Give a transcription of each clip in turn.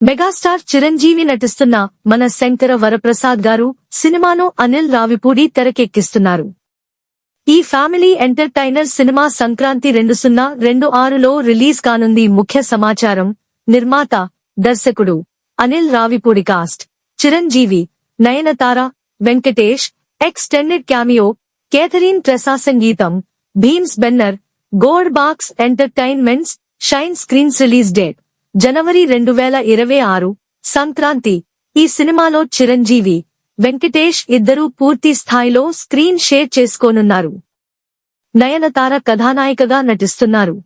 Megastar Chiranjeevi నటిస్తున్న మన శంకర వరప్రసాద్ గారు సినిమాను అనిల్ రావిపూడి తెరకెక్కిస్తున్నారు. ఈ ఫ్యామిలీ ఎంటర్టైనర్ సినిమా సంక్రాంతి రెండు సున్నా రెండు ఆరులో రిలీజ్ కానుంది ముఖ్య సమాచారం నిర్మాత దర్శకుడు Anil Ravipudi cast Chiranjeevi Nayanthara Venkatesh extended cameo Catherine Tresa సంగీతం Bheems banner Gold Box entertainments Shine Screens release date. జనవరి రెండు వేల ఇరవై ఆరు సంక్రాంతి. ఈ సినిమాలో చిరంజీవి వెంకటేష్ ఇద్దరూ పూర్తి స్థాయిలో స్క్రీన్ షేర్ చేసుకోనున్నారు. నయనతార కథానాయికగా నటిస్తున్నారు.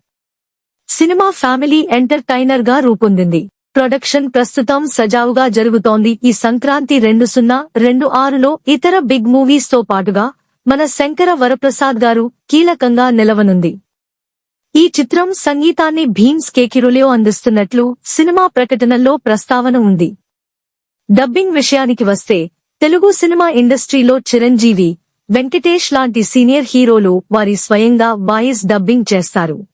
సినిమా ఫ్యామిలీ ఎంటర్టైనర్గా రూపొందింది. ప్రొడక్షన్ ప్రస్తుతం సజావుగా జరుగుతోంది. ఈ సంక్రాంతి రెండు సున్నా రెండు ఆరులో ఇతర బిగ్ మూవీస్తో పాటుగా మన శంకర వరప్రసాద్ గారు కీలకంగా నిలవనుంది. ఈ చిత్రం సంగీతాన్ని భీమ్స్ కేకిరులియో అందిస్తున్నట్లు సినిమా ప్రకటనల్లో ప్రస్తావన ఉంది. డబ్బింగ్ విషయానికి వస్తే తెలుగు సినిమా ఇండస్ట్రీలో చిరంజీవి వెంకటేష్ లాంటి సీనియర్ హీరోలు వారి స్వయంగా వాయిస్ డబ్బింగ్ చేస్తారు.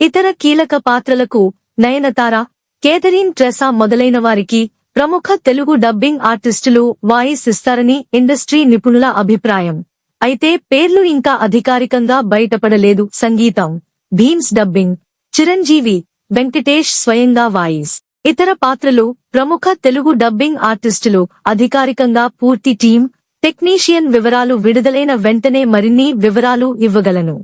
ఇతర కీలక పాత్రలకు నయనతార కేథరీన్ ట్రెసా మొదలైన వారికి ప్రముఖ తెలుగు డబ్బింగ్ ఆర్టిస్టులు వాయిస్ ఇస్తారని ఇండస్ట్రీ నిపుణుల అభిప్రాయం. అయితే పేర్లు ఇంకా అధికారికంగా బయటపడలేదు సంగీతం. భీమ్స్ డబ్బింగ్ చిరంజీవి వెంకటేష్ స్వయంగా వాయిస్. ఇతర పాత్రలు ప్రముఖ తెలుగు డబ్బింగ్ ఆర్టిస్టులు అధికారికంగా పూర్తి టీం టెక్నీషియన్ వివరాలు విడుదలైన వెంటనే మరిన్ని వివరాలు ఇవ్వగలను.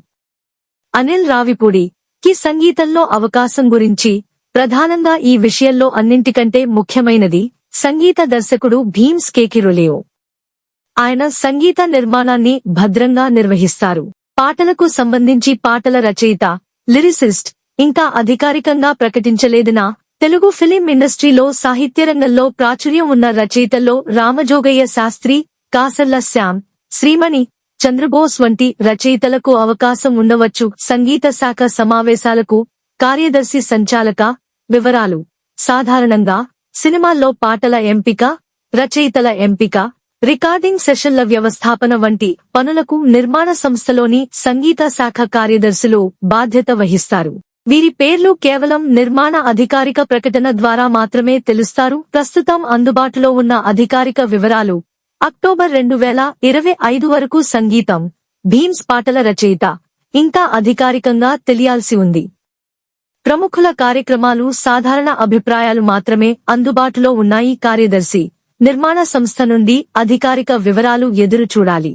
అనిల్ రావిపూడి కి సంగీతంలో అవకాశం గురించి ప్రధానంగా ఈ విషయంలో అన్నింటికంటే ముఖ్యమైనది సంగీత దర్శకుడు భీమ్స్ కేకిరొలియో ఆయన సంగీత నిర్మాణాన్ని భద్రంగా నిర్వహిస్తారు. పాటలకు సంబంధించి పాటల రచయిత లిరిసిస్ట్ ఇంకా అధికారికంగా ప్రకటించలేదినా తెలుగు ఫిలిం ఇండస్ట్రీలో సాహిత్య రంగంలో ప్రాచుర్యం ఉన్న రచయితల్లో రామజోగయ్య శాస్త్రి కాసర్ల శ్యామ్ శ్రీమణి చంద్రబోస్ వంటి రచయితలకు అవకాశం ఉండవచ్చు. సంగీత శాఖ సమావేశాలకు కార్యదర్శి సంచాలక వివరాలు. సాధారణంగా సినిమాల్లో పాటల ఎంపిక రచయితల ఎంపిక రికార్డింగ్ సెషన్ల వ్యవస్థాపన వంటి పనులకు నిర్మాణ సంస్థలోని సంగీత శాఖ కార్యదర్శులు బాధ్యత వహిస్తారు. వీరి పేర్లు కేవలం నిర్మాణ అధికారిక ప్రకటన ద్వారా మాత్రమే తెలుస్తారు. ప్రస్తుతం అందుబాటులో ఉన్న అధికారిక వివరాలు. అక్టోబర్ రెండు వేల ఇరవై ఐదు వరకు సంగీతం భీమ్స్ పాటల రచయిత ఇంకా అధికారికంగా తెలియాల్సి ఉంది. ప్రముఖుల కార్యక్రమాలు సాధారణ అభిప్రాయాలు మాత్రమే అందుబాటులో ఉన్నాయి. కార్యదర్శి నిర్మాణ సంస్థ నుండి అధికారిక వివరాలు ఎదురు చూడాలి